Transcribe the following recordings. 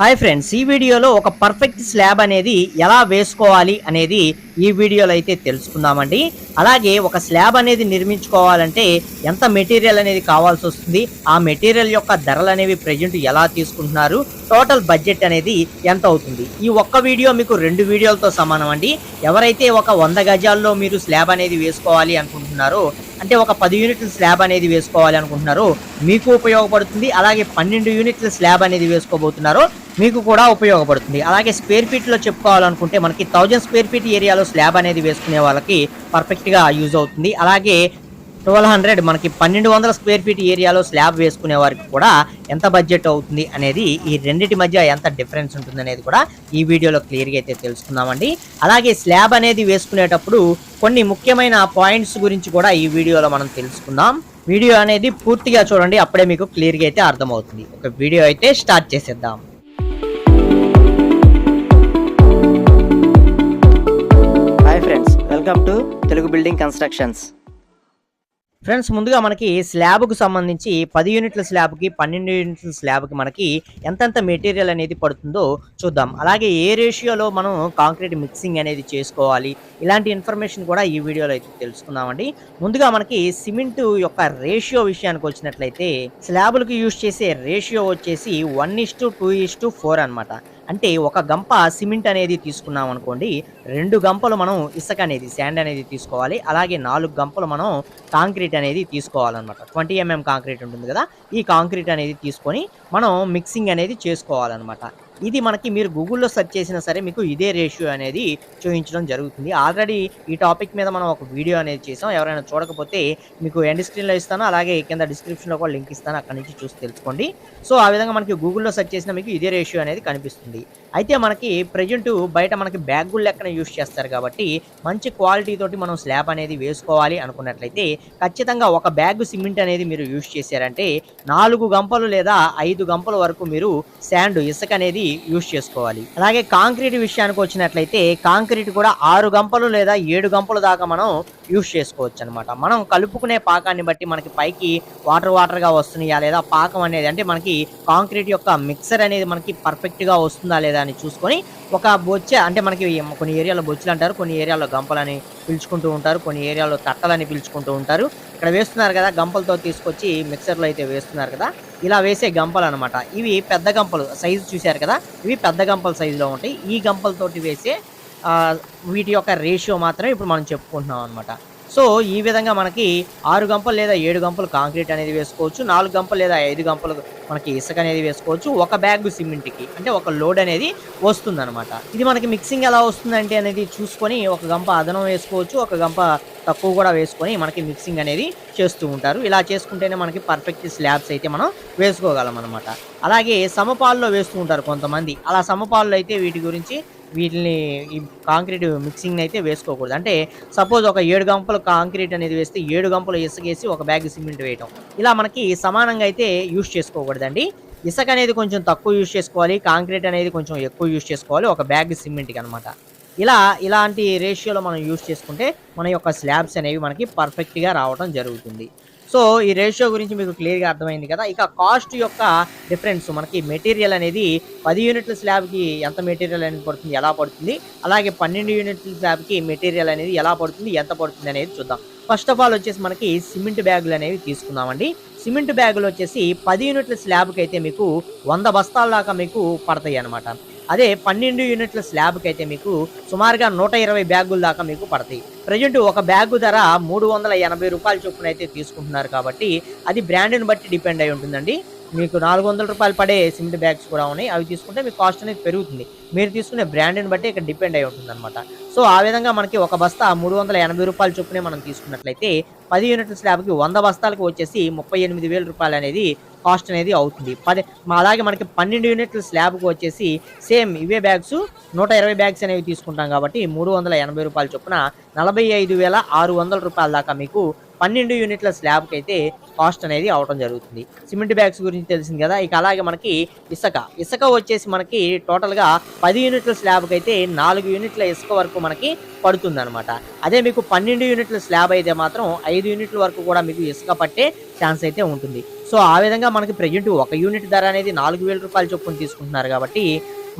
Hi friends ఈ వీడియోలో ఒక పర్ఫెక్ట్ స్లాబ్ అనేది ఎలా వేసుకోవాలి అనేది ఈ వీడియోలో అయితే తెలుసుకుందామండి. అలాగే ఒక స్లాబ్ అనేది నిర్మించుకోవాలంటే ఎంత మెటీరియల్ అనేది కావాల్సి వస్తుంది ఆ మెటీరియల్ యొక్క ధరలు అనేవి ప్రజెంట్ ఎలా తీసుకుంటున్నారు టోటల్ బడ్జెట్ అనేది ఎంత అవుతుంది. ఈ ఒక్క వీడియో మీకు రెండు వీడియోలతో సమానం అండి ఎవరైతే ఒక వంద గజాల్లో మీరు స్లాబ్ అనేది వేసుకోవాలి అనుకుంటున్నారో అంటే ఒక పది యూనిట్ల స్లాబ్ అనేది వేసుకోవాలి అనుకుంటున్నారు. మీకు ఉపయోగపడుతుంది. అలాగే పన్నెండు యూనిట్ల స్లాబ్ అనేది వేసుకోబోతున్నారో. మీకు కూడా ఉపయోగపడుతుంది. అలాగే స్క్వేర్ ఫీట్లో చెప్పుకోవాలనుకుంటే మనకి థౌజండ్ స్క్వేర్ ఫీట్ ఏరియాలో స్లాబ్ అనేది వేసుకునే వాళ్ళకి పర్ఫెక్ట్గా యూజ్ అవుతుంది. అలాగే ట్వెల్వ్ హండ్రెడ్ మనకి పన్నెండు వందల స్క్వేర్ ఫీట్ ఏరియాలో స్లాబ్ వేసుకునే వారికి కూడా ఎంత బడ్జెట్ అవుతుంది అనేది ఈ రెండింటి మధ్య ఎంత డిఫరెన్స్ ఉంటుంది అనేది కూడా ఈ వీడియోలో క్లియర్గా అయితే తెలుసుకుందామండి. అలాగే స్లాబ్ అనేది వేసుకునేటప్పుడు కొన్ని ముఖ్యమైన పాయింట్స్ గురించి కూడా ఈ వీడియోలో మనం తెలుసుకుందాం. వీడియో అనేది పూర్తిగా చూడండి అప్పుడే మీకు క్లియర్గా అయితే అర్థమవుతుంది. ఒక వీడియో అయితే స్టార్ట్ చేసేద్దాం. Hi friends welcome to Telugu building constructions friends ముందుగా మనకి స్లాబ్కు సంబంధించి పది యూనిట్ల స్లాబ్కి పన్నెండు యూనిట్ల స్లాబ్కి మనకి ఎంతెంత మెటీరియల్ అనేది పడుతుందో చూద్దాం. అలాగే ఏ రేషియోలో మనం కాంక్రీట్ మిక్సింగ్ అనేది చేసుకోవాలి ఇలాంటి ఇన్ఫర్మేషన్ కూడా ఈ వీడియోలో అయితే తెలుసుకుందామండి. ముందుగా మనకి సిమెంట్ యొక్క రేషియో విషయానికి వచ్చినట్లయితే స్లాబులకు యూజ్ చేసే రేషియో వచ్చేసి one is to two is to four అనమాట అంటే ఒక గంప సిమెంట్ అనేది తీసుకున్నాం అనుకోండి రెండు గంపలు మనం ఇసుక అనేది శాండ్ అనేది తీసుకోవాలి. అలాగే నాలుగు గంపలు మనం కాంక్రీట్ అనేది తీసుకోవాలన్నమాట. ట్వంటీ ఎంఎం కాంక్రీట్ ఉంటుంది కదా ఈ కాంక్రీట్ అనేది తీసుకొని మనం మిక్సింగ్ అనేది చేసుకోవాలన్నమాట. ఇది మనకి మీరు గూగుల్లో సెర్చ్ చేసినా సరే మీకు ఇదే రేషియో అనేది చూపించడం జరుగుతుంది. ఆల్రెడీ ఈ టాపిక్ మీద మనం ఒక వీడియో అనేది చేసాం ఎవరైనా చూడకపోతే మీకు ఎండ్ స్క్రీన్లో ఇస్తాను. అలాగే కింద డిస్క్రిప్షన్లో కూడా లింక్ ఇస్తాను. అక్కడ నుంచి చూసి తెలుసుకోండి. సో ఆ విధంగా మనకి గూగుల్లో సెర్చ్ చేసినా మీకు ఇదే రేషియో అనేది కనిపిస్తుంది. అయితే మనకి ప్రజెంట్ బయట మనకి బ్యాగులు లెక్కన యూస్ చేస్తారు కాబట్టి మంచి క్వాలిటీ తోటి మనం స్లాబ్ అనేది వేసుకోవాలి అనుకున్నట్లయితే ఖచ్చితంగా ఒక బ్యాగ్ సిమెంట్ అనేది మీరు యూస్ చేశారంటే నాలుగు గంపలు లేదా ఐదు గంపల వరకు మీరు శాండ్ ఇసుక అనేది యూస్ చేసుకోవాలి. అలాగే కాంక్రీట్ విషయానికి వచ్చినట్లయితే కాంక్రీట్ కూడా ఆరు గంపలు లేదా ఏడు గంపలు దాకా మనం యూస్ చేసుకోవచ్చు అనమాట మనం కలుపుకునే పాకాన్ని బట్టి మనకి పైకి వాటర్ వాటర్గా వస్తున్నాయా లేదా? పాకం అనేది అంటే మనకి కాంక్రీట్ యొక్క మిక్సర్ అనేది మనకి పర్ఫెక్ట్గా వస్తుందా లేదా దాన్ని చూసుకొని ఒక బొచ్చ అంటే మనకి కొన్ని ఏరియాలో బొచ్చులు అంటారు కొన్ని ఏరియాలో గంపలని పిలుచుకుంటూ ఉంటారు కొన్ని ఏరియాలో తట్టలని పిలుచుకుంటూ ఉంటారు. ఇక్కడ వేస్తున్నారు కదా గంపలతో తీసుకొచ్చి మిక్సర్లో అయితే వేస్తున్నారు కదా ఇలా వేసే గంపలు అనమాట ఇవి పెద్ద గంపలు సైజు చూశారు కదా ఇవి పెద్ద గంపల సైజులో ఉంటాయి. ఈ గంపలతోటి వేసే వీటి యొక్క రేషియో మాత్రమే ఇప్పుడు మనం చెప్పుకుంటున్నాం అనమాట సో ఈ విధంగా మనకి ఆరు గంపలు లేదా ఏడు గంపలు కాంక్రీట్ అనేది వేసుకోవచ్చు నాలుగు గంపలు లేదా ఐదు గంపలు మనకి ఇసుక అనేది వేసుకోవచ్చు. ఒక బ్యాగ్ సిమెంట్కి అంటే ఒక లోడ్ అనేది వస్తుందనమాట ఇది మనకి మిక్సింగ్ ఎలా వస్తుందంటే అనేది చూసుకొని ఒక గంప అదనం వేసుకోవచ్చు. ఒక గంప తక్కువ కూడా వేసుకొని మనకి మిక్సింగ్ అనేది చేస్తూ ఉంటారు. ఇలా చేసుకుంటేనే మనకి పర్ఫెక్ట్ స్లాబ్స్ అయితే మనం వేసుకోగలం అనమాట అలాగే సమపాల్లో వేస్తూ ఉంటారు కొంతమంది. అలా సమపాల్లో అయితే వీటి గురించి వీటిని ఈ కాంక్రీట్ మిక్సింగ్ అయితే వేసుకోకూడదు. అంటే సపోజ్ ఒక ఏడు గంపలు కాంక్రీట్ అనేది వేస్తే ఏడు గంపలు ఇసుకేసి ఒక బ్యాగ్ సిమెంట్ వేయటం. ఇలా మనకి సమానంగా అయితే యూస్ చేసుకోకూడదండి ఇసుక అనేది కొంచెం తక్కువ యూజ్ చేసుకోవాలి. కాంక్రీట్ అనేది కొంచెం ఎక్కువ యూస్ చేసుకోవాలి. ఒక బ్యాగ్ సిమెంట్కి అనమాట ఇలా ఇలాంటి రేషియోలో మనం యూజ్ చేసుకుంటే మన యొక్క స్లాబ్స్ అనేవి మనకి పర్ఫెక్ట్గా రావడం జరుగుతుంది. సో ఈ రేషియో గురించి మీకు క్లియర్గా అర్థమైంది కదా. ఇక కాస్ట్ యొక్క డిఫరెన్స్ మనకి మెటీరియల్ అనేది పది యూనిట్ల స్లాబ్కి ఎంత మెటీరియల్ అనేది పడుతుంది ఎలా పడుతుంది? అలాగే పన్నెండు యూనిట్ల స్లాబ్కి మెటీరియల్ అనేది ఎలా పడుతుంది ఎంత పడుతుంది అనేది చూద్దాం. ఫస్ట్ ఆఫ్ ఆల్ వచ్చేసి మనకి సిమెంట్ బ్యాగులు అనేవి తీసుకుందామండి. సిమెంట్ బ్యాగులు వచ్చేసి పది యూనిట్ల స్లాబ్కి అయితే మీకు వంద బస్తాల దాకా మీకు పడతాయి అనమాట అదే పన్నెండు యూనిట్ల స్లాబ్కి అయితే మీకు సుమారుగా నూట ఇరవై బ్యాగుల దాకా మీకు పడతాయి. ప్రజెంట్ ఒక బ్యాగు ధర మూడు వందల ఎనభై రూపాయల చొప్పున అయితే తీసుకుంటున్నారు కాబట్టి అది బ్రాండ్ని బట్టి డిపెండ్ అయి ఉంటుందండి. మీకు నాలుగు వందల రూపాయలు పడే సిమెంట్ బ్యాగ్స్ కూడా ఉన్నాయి. అవి తీసుకుంటే మీకు కాస్ట్ అనేది పెరుగుతుంది. మీరు తీసుకునే బ్రాండ్ని బట్టి ఇక్కడ డిపెండ్ అయి ఉంటుంది అనమాట సో ఆ విధంగా మనకి ఒక బస్తా మూడు వందల ఎనభై రూపాయల చొప్పునే మనం తీసుకున్నట్లయితే పది యూనిట్ల స్లాబ్కి వంద బస్తాలకు వచ్చేసి ముప్పై ఎనిమిది వేల రూపాయలు అనేది కాస్ట్ అనేది అవుతుంది. పది మా- అలాగే మనకి పన్నెండు యూనిట్ల స్లాబ్కి వచ్చేసి సేమ్ ఇవే బ్యాగ్స్ నూట ఇరవై బ్యాగ్స్ అనేవి తీసుకుంటాం కాబట్టి మూడు వందల ఎనభై రూపాయల చొప్పున నలభై ఐదు వేల ఆరు వందల రూపాయల దాకా మీకు పన్నెండు యూనిట్ల స్లాబ్కి అయితే కాస్ట్ అనేది అవడం జరుగుతుంది. సిమెంట్ బ్యాగ్స్ గురించి తెలిసింది కదా ఇక అలాగే మనకి ఇసుక. ఇసుక వచ్చేసి మనకి టోటల్గా పది యూనిట్ల స్లాబ్కి అయితే నాలుగు యూనిట్ల ఇసుక వరకు మనకి పడుతుంది అనమాట అదే మీకు పన్నెండు యూనిట్ల స్లాబ్ అయితే మాత్రం ఐదు యూనిట్ల వరకు కూడా మీకు ఇసుక పట్టే ఛాన్స్ అయితే ఉంటుంది. సో ఆ విధంగా మనకి ప్రజెంట్ ఒక యూనిట్ ధర అనేది నాలుగు వేల రూపాయలు చొప్పున తీసుకుంటున్నారు కాబట్టి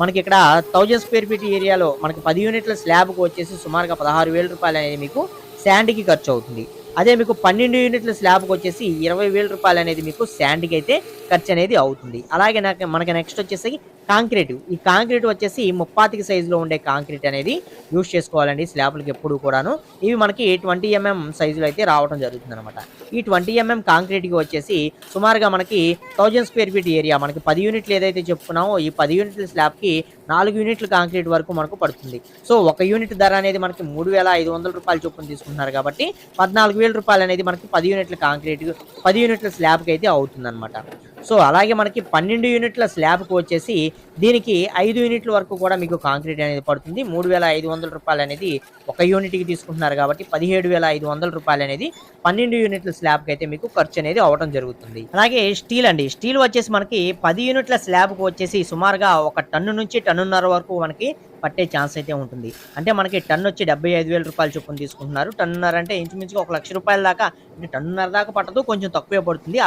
మనకి ఇక్కడ థౌజండ్ స్క్వేర్ ఫీట్ ఏరియాలో మనకి పది యూనిట్ల స్లాబ్కి వచ్చేసి సుమారుగా పదహారు వేల రూపాయలు అనేది మీకు శాండ్కి ఖర్చు అవుతుంది. అదే మీకు పన్నెండు యూనిట్ల స్లాబ్కి వచ్చేసి ఇరవై వేల రూపాయలు అనేది మీకు శాండ్కి అయితే ఖర్చు అనేది అవుతుంది. అలాగే నాకు మనకి నెక్స్ట్ వచ్చేసి కాంక్రీట్. ఈ కాంక్రీట్ వచ్చేసి ముప్పాతికి సైజులో ఉండే కాంక్రీట్ అనేది యూస్ చేసుకోవాలండి స్లాబ్లకి ఎప్పుడు కూడాను. ఇవి మనకి ట్వంటీ ఎంఎం సైజులో అయితే రావడం జరుగుతుంది అనమాట ఈ ట్వంటీ ఎంఎం కాంక్రీట్కి వచ్చేసి సుమారుగా మనకి థౌజండ్ స్క్వేర్ ఫీట్ ఏరియా మనకి పది యూనిట్లు ఏదైతే చెప్పుకున్నామో ఈ పది యూనిట్ల స్లాబ్కి నాలుగు యూనిట్ల కాంక్రీట్ వరకు మనకు పడుతుంది. సో ఒక యూనిట్ ధర అనేది మనకి మూడు వేల ఐదు వందల రూపాయలు చొప్పున తీసుకుంటున్నారు కాబట్టి పద్నాలుగు వేల రూపాయలు అనేది మనకి పది యూనిట్ల కాంక్రీట్ పది యూనిట్ల స్లాబ్కి అయితే అవుతుంది సో అలాగే మనకి పన్నెండు యూనిట్ల స్లాబ్కి వచ్చేసి దీనికి ఐదు యూనిట్ల వరకు కూడా మీకు కాంక్రీట్ అనేది పడుతుంది. మూడు వేల ఐదు వందల రూపాయలు అనేది ఒక యూనిట్కి తీసుకుంటున్నారు కాబట్టి పదిహేడు వేల ఐదు వందల రూపాయలు అనేది పన్నెండు యూనిట్ల స్లాబ్కి అయితే మీకు ఖర్చు అనేది అవడం జరుగుతుంది. అలాగే స్టీల్ అండి. స్టీల్ వచ్చేసి మనకి పది యూనిట్ల స్లాబ్కి వచ్చేసి సుమారుగా ఒక టన్ను నుంచి టన్నున్నర వరకు మనకి పట్టే ఛాన్స్ అయితే ఉంటుంది. అంటే మనకి టన్ వచ్చి డెబ్బై ఐదు వేల రూపాయలు చొప్పున తీసుకుంటున్నారు. టన్నున్నర అంటే ఇంచుమించుగా ఒక లక్ష రూపాయల దాకా అంటే టన్నున్నర దాకా పట్టదు కొంచెం తక్కువే పడుతుంది.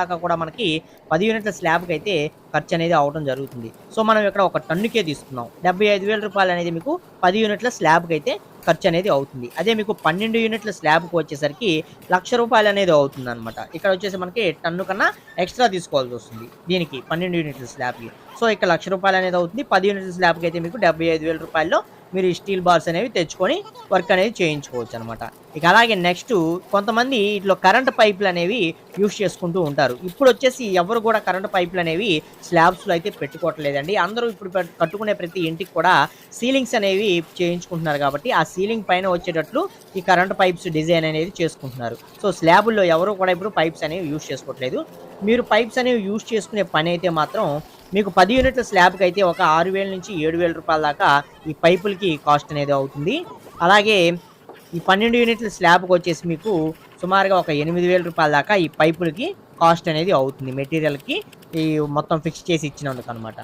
దాకా కూడా మనకి పది యూనిట్ల స్లాబ్కి అయితే ఖర్చు అనేది అవడం జరుగుతుంది. సో మనం ఇక్కడ ఒక టన్నుకే తీసుకున్నాం. డెబ్బై ఐదు వేల రూపాయలు అనేది మీకు పది యూనిట్ల స్లాబ్కి అయితే ఖర్చు అనేది అవుతుంది. అదే మీకు పన్నెండు యూనిట్ల స్లాబ్కి వచ్చేసరికి లక్ష రూపాయలు అనేది అవుతుంది అనమాట ఇక్కడ వచ్చేసి మనకి టన్ను కన్నా ఎక్స్ట్రా తీసుకోవాల్సి వస్తుంది దీనికి పన్నెండు యూనిట్ల స్లాబ్కి. సో ఇక్కడ లక్ష రూపాయలు అనేది అవుతుంది. పది యూనిట్ల స్లాబ్కి అయితే మీకు డెబ్బై ఐదు వేల రూపాయల్లో మీరు ఈ స్టీల్ బార్స్ అనేవి తెచ్చుకొని వర్క్ అనేది చేయించుకోవచ్చు అనమాట ఇక అలాగే నెక్స్ట్ కొంతమంది ఇట్లా కరెంట్ పైపులు అనేవి యూస్ చేసుకుంటూ ఉంటారు. ఇప్పుడు వచ్చేసి ఎవరు కూడా కరెంట్ పైపులు అనేవి స్లాబ్స్లో అయితే పెట్టుకోవట్లేదండి. అందరూ ఇప్పుడు కట్టుకునే ప్రతి ఇంటికి కూడా సీలింగ్స్ అనేవి చేయించుకుంటున్నారు కాబట్టి ఆ సీలింగ్ పైన వచ్చేటట్లు ఈ కరెంట్ పైప్స్ డిజైన్ అనేది చేసుకుంటున్నారు. సో స్లాబుల్లో ఎవరు కూడా ఇప్పుడు పైప్స్ అనేవి యూస్ చేసుకోవట్లేదు. మీరు పైప్స్ అనేవి యూస్ చేసుకునే పని అయితే మాత్రం మీకు పది యూనిట్ల స్లాబ్కి అయితే ఒక ఆరు వేల నుంచి ఏడు వేల రూపాయల దాకా ఈ పైపులకి కాస్ట్ అనేది అవుతుంది. అలాగే ఈ పన్నెండు యూనిట్ల స్లాబ్కి వచ్చేసి మీకు సుమారుగా ఒక ఎనిమిది వేల రూపాయల దాకా ఈ పైపులకి కాస్ట్ అనేది అవుతుంది మెటీరియల్కి. ఈ మొత్తం ఫిక్స్ చేసి ఇచ్చినందుకు అనమాట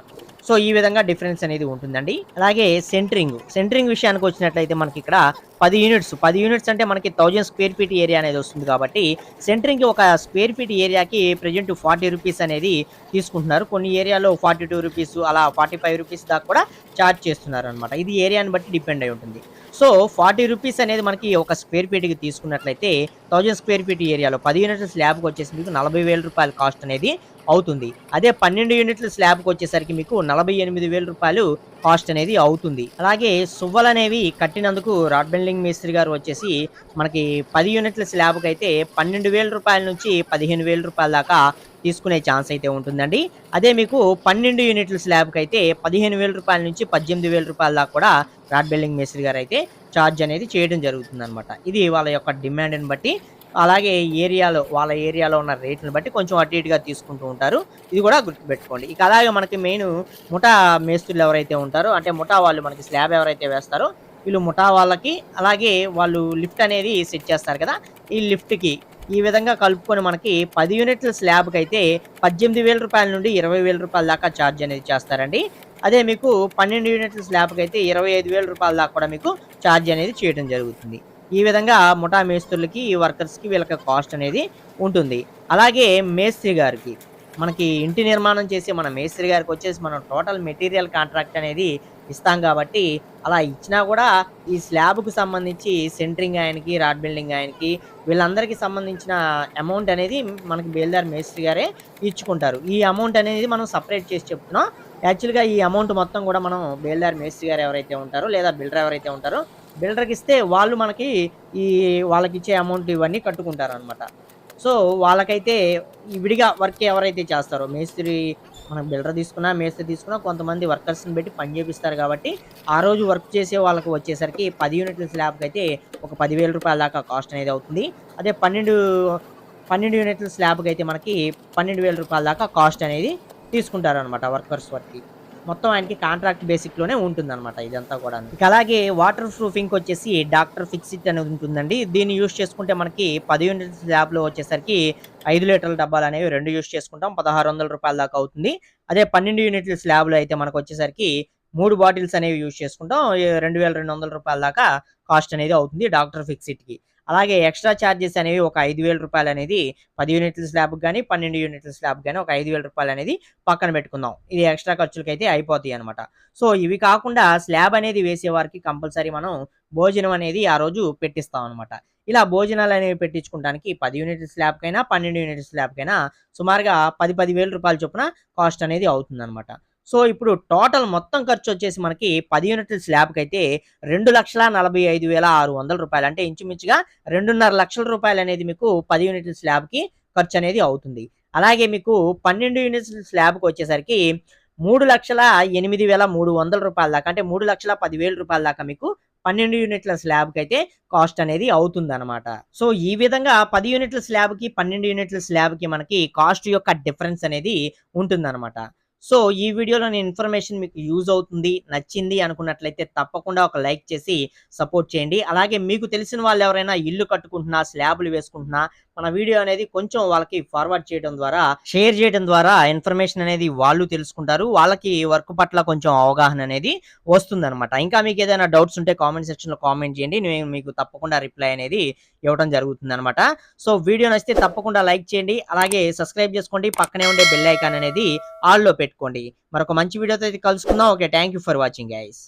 సో ఈ విధంగా డిఫరెన్స్ అనేది ఉంటుందండి. అలాగే సెంటరింగ్. సెంటరింగ్ విషయానికి వచ్చినట్లయితే మనకి ఇక్కడ పది యూనిట్స్. పది యూనిట్స్ అంటే మనకి థౌజండ్ స్క్వేర్ ఫీట్ ఏరియా అనేది వస్తుంది కాబట్టి సెంటరింగ్ ఒక స్క్వేర్ ఫీట్ ఏరియాకి ప్రజెంట్ ఫార్టీ రూపీస్ అనేది తీసుకుంటున్నారు. కొన్ని ఏరియాలో ఫార్టీ టూ రూపీస్ అలా ఫార్టీ ఫైవ్ రూపీస్ దాకా కూడా ఛార్జ్ చేస్తున్నారు అనమాట ఇది ఏరియాని బట్టి డిపెండ్ అయి ఉంటుంది. సో ఫార్టీ రూపీస్ అనేది మనకి ఒక స్క్వేర్ ఫీట్కి తీసుకున్నట్లయితే థౌజండ్ స్క్వేర్ ఫీట్ ఏరియాలో పది యూనిట్ల స్లాబ్కి వచ్చేసి మీకు నలభై వేల రూపాయల కాస్ట్ అనేది అవుతుంది. అదే పన్నెండు యూనిట్ల స్లాబ్కి వచ్చేసరికి మీకు నలభై ఎనిమిది వేల రూపాయలు కాస్ట్ అనేది అవుతుంది. అలాగే సువ్వలు అనేవి కట్టినందుకు రాడ్ బిల్డింగ్ మేస్త్రి గారు వచ్చేసి మనకి పది యూనిట్ల స్లాబ్కి అయితే పన్నెండు వేల రూపాయల నుంచి పదిహేను వేల రూపాయల దాకా తీసుకునే ఛాన్స్ అయితే ఉంటుందండి. అదే మీకు పన్నెండు యూనిట్ల స్లాబ్కి అయితే పదిహేను వేల రూపాయల నుంచి పద్దెనిమిది వేల రూపాయల దాకా కూడా రాడ్ బిల్డింగ్ మేస్త్రి గారు అయితే ఛార్జ్ అనేది చేయడం జరుగుతుంది ఇది వాళ్ళ యొక్క డిమాండ్ని బట్టి అలాగే ఏరియాలో వాళ్ళ ఏరియాలో ఉన్న రేట్లను బట్టి కొంచెం అటు ఇటుగా తీసుకుంటూ ఉంటారు. ఇది కూడా గుర్తుపెట్టుకోండి. ఇక అలాగే మనకి మెయిన్ ముఠా మేస్తులు ఎవరైతే ఉంటారో అంటే ముఠా వాళ్ళు మనకి స్లాబ్ ఎవరైతే వేస్తారో వీళ్ళు ముఠా వాళ్ళకి అలాగే వాళ్ళు లిఫ్ట్ అనేది సెట్ చేస్తారు కదా ఈ లిఫ్ట్కి. ఈ విధంగా కలుపుకొని మనకి పది యూనిట్ల స్లాబ్కి అయితే పద్దెనిమిది వేల రూపాయల నుండి ఇరవై వేల రూపాయల దాకా ఛార్జ్ అనేది చేస్తారండి. అదే మీకు పన్నెండు యూనిట్ల స్లాబ్కి అయితే ఇరవై ఐదు వేల రూపాయల దాకా కూడా మీకు ఛార్జ్ అనేది చేయడం జరుగుతుంది. ఈ విధంగా ముఠా మేస్త్రులకి ఈ వర్కర్స్కి వీళ్ళకి కాస్ట్ అనేది ఉంటుంది. అలాగే మేస్త్రి గారికి మనకి ఇంటి నిర్మాణం చేసే మన మేస్త్రి గారికి వచ్చేసి మనం టోటల్ మెటీరియల్ కాంట్రాక్ట్ అనేది ఇస్తాం కాబట్టి అలా ఇచ్చినా కూడా ఈ స్లాబ్కు సంబంధించి సెంటరింగ్ ఆయనకి రాడ్ బిల్డింగ్ ఆయనకి వీళ్ళందరికీ సంబంధించిన అమౌంట్ అనేది మనకి బేల్దార్ మేస్త్రి గారే ఇచ్చుకుంటారు. ఈ అమౌంట్ అనేది మనం సపరేట్ చేసి చెప్తున్నాం. యాక్చువల్గా ఈ అమౌంట్ మొత్తం కూడా మనం బేల్దార్ మేస్త్రి గారు ఎవరైతే ఉంటారో లేదా బిల్డర్ ఎవరైతే ఉంటారో బిల్డర్కి ఇస్తే వాళ్ళు మనకి ఈ వాళ్ళకి ఇచ్చే అమౌంట్ ఇవన్నీ కట్టుకుంటారు అనమాట సో వాళ్ళకైతే ఈ విడిగా వర్క్ ఎవరైతే చేస్తారో మేస్త్రి మనం బిల్డర్ తీసుకున్నా మేస్త్రి తీసుకున్నా కొంతమంది వర్కర్స్ని పెట్టి పని చేపిస్తారు కాబట్టి ఆ రోజు వర్క్ చేసే వాళ్ళకి వచ్చేసరికి పది యూనిట్ల స్లాబ్కి అయితే ఒక పదివేల రూపాయల దాకా కాస్ట్ అనేది అవుతుంది. అదే పన్నెండు పన్నెండు యూనిట్ల స్లాబ్కి అయితే మనకి పన్నెండు వేల రూపాయల దాకా కాస్ట్ అనేది తీసుకుంటారు అనమాట వర్కర్స్ వర్క్కి. మొత్తం ఆయనకి కాంట్రాక్ట్ బేసిక్లోనే ఉంటుంది అనమాట ఇదంతా కూడా ఇక అలాగే వాటర్ ప్రూఫింగ్ వచ్చేసి డాక్టర్ ఫిక్సిట్ అనేది ఉంటుందండి. దీన్ని యూస్ చేసుకుంటే మనకి పది యూనిట్ స్లాబ్లో వచ్చేసరికి ఐదు లీటర్ల డబ్బాలు అనేవి రెండు యూస్ చేసుకుంటాం. పదహారు వందల రూపాయల దాకా అవుతుంది. అదే పన్నెండు యూనిట్ల స్లాబ్లో అయితే మనకు వచ్చేసరికి మూడు బాటిల్స్ అనేవి యూజ్ చేసుకుంటాం. రెండు వేల రెండు వందల రూపాయల దాకా కాస్ట్ అనేది అవుతుంది డాక్టర్ ఫిక్సిట్కి అలాగే ఎక్స్ట్రా ఛార్జెస్ అనేవి ఒక ఐదు వేల రూపాయలు అనేది పది యూనిట్ల స్లాబ్ కానీ పన్నెండు యూనిట్ల స్లాబ్ కానీ ఒక ఐదు వేల రూపాయలు అనేది పక్కన పెట్టుకుందాం. ఇది ఎక్స్ట్రా ఖర్చులకైతే అయిపోతాయి అనమాట సో ఇవి కాకుండా స్లాబ్ అనేది వేసేవారికి కంపల్సరీ మనం భోజనం అనేది ఆ రోజు పెట్టిస్తాం అనమాట ఇలా భోజనాలు అనేవి పెట్టించుకోవడానికి పది యూనిట్ల స్లాబ్కైనా పన్నెండు యూనిట్ల స్లాబ్కైనా సుమారుగా పది పదివేల రూపాయల చొప్పున కాస్ట్ అనేది అవుతుందన్నమాట. సో ఇప్పుడు టోటల్ మొత్తం ఖర్చు వచ్చేసి మనకి పది యూనిట్ల స్లాబ్కి అయితే రెండు లక్షల నలభై ఐదు వేల ఆరు వందల రూపాయలు. అంటే ఇంచుమించుగా రెండున్నర లక్షల రూపాయలు అనేది మీకు పది యూనిట్ల స్లాబ్కి ఖర్చు అనేది అవుతుంది. అలాగే మీకు పన్నెండు యూనిట్ల స్లాబ్కి వచ్చేసరికి మూడు లక్షల ఎనిమిది వేల మూడు వందల రూపాయల దాకా అంటే మూడు లక్షల పదివేల రూపాయల దాకా మీకు పన్నెండు యూనిట్ల స్లాబ్కి అయితే కాస్ట్ అనేది అవుతుంది అనమాట సో ఈ విధంగా పది యూనిట్ల స్లాబ్కి పన్నెండు యూనిట్ల స్లాబ్కి మనకి కాస్ట్ యొక్క డిఫరెన్స్ అనేది ఉంటుందన్నమాట. సో ఈ వీడియోలో నేను ఇన్ఫర్మేషన్ మీకు యూజ్ అవుతుంది నచ్చింది అనుకున్నట్లయితే తప్పకుండా ఒక లైక్ చేసి సపోర్ట్ చేయండి. అలాగే మీకు తెలిసిన వాళ్ళు ఎవరైనా ఇల్లు కట్టుకుంటున్నా స్లాబ్లు వేసుకుంటున్నా మన వీడియో అనేది కొంచెం వాళ్ళకి ఫార్వర్డ్ చేయడం ద్వారా షేర్ చేయడం ద్వారా ఇన్ఫర్మేషన్ అనేది వాళ్ళు తెలుసుకుంటారు. వాళ్ళకి వర్క్ పట్ల కొంచెం అవగాహన అనేది వస్తుందన్నమాట. ఇంకా మీకు ఏదైనా డౌట్స్ ఉంటే కామెంట్ సెక్షన్లో కామెంట్ చేయండి. నేను మీకు తప్పకుండా రిప్లై అనేది ఇవ్వడం జరుగుతుంది అనమాట సో వీడియో నచ్చితే తప్పకుండా లైక్ చేయండి. అలాగే సబ్స్క్రైబ్ చేసుకోండి. పక్కనే ఉండే బెల్ ఐకాన్ అనేది ఆల్లో పెట్టుకోండి. మరొక మంచి వీడియోతో అయితే కలుసుకుందాం. Okay thank you for watching guys